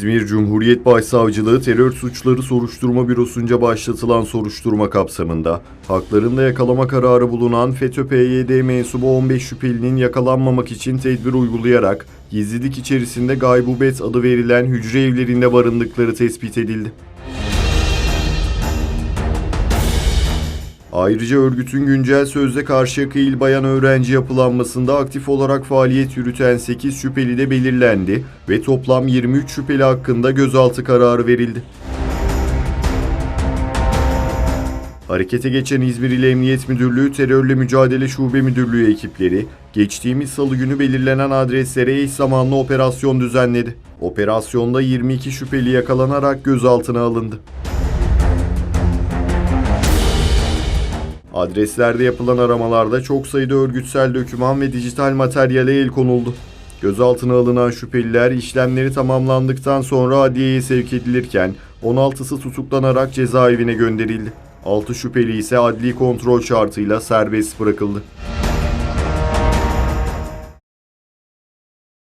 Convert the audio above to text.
İzmir Cumhuriyet Başsavcılığı Terör Suçları Soruşturma Bürosu'nca başlatılan soruşturma kapsamında haklarında yakalama kararı bulunan FETÖ-PYD mensubu 15 şüphelinin yakalanmamak için tedbir uygulayarak gizlilik içerisinde gaybubet adı verilen hücre evlerinde barındıkları tespit edildi. Ayrıca örgütün güncel sözde Karşıyaka İl Bayan Öğrenci yapılanmasında aktif olarak faaliyet yürüten 8 şüpheli de belirlendi ve toplam 23 şüpheli hakkında gözaltı kararı verildi. Harekete geçen İzmir İl Emniyet Müdürlüğü Terörle Mücadele Şube Müdürlüğü ekipleri geçtiğimiz salı günü belirlenen adreslere eş zamanlı operasyon düzenledi. Operasyonda 22 şüpheli yakalanarak gözaltına alındı. Adreslerde yapılan aramalarda çok sayıda örgütsel döküman ve dijital materyale el konuldu. Gözaltına alınan şüpheliler işlemleri tamamlandıktan sonra adliyeye sevk edilirken 16'sı tutuklanarak cezaevine gönderildi. 6 şüpheli ise adli kontrol şartıyla serbest bırakıldı.